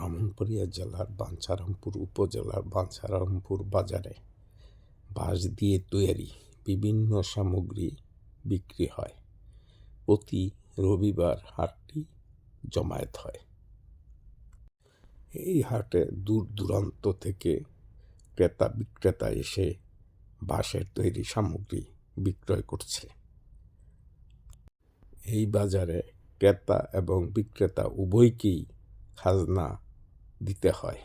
ব্রাহ্মণবাড়িয়া জেলার বাঞ্ছারামপুর উপজেলার বাঞ্ছারামপুর বাজারে বাঁশ দিয়ে তৈরি বিভিন্ন সামগ্রী বিক্রি হয়। প্রতি রবিবার হাটটি জমায়েত হয়। এই হাটে দূর দূরান্ত থেকে ক্রেতা বিক্রেতা এসে বাঁশের তৈরি সামগ্রী বিক্রয় করছে। এই বাজারে ক্রেতা এবং বিক্রেতা উভয়কেই খাজনা দিতে হয়।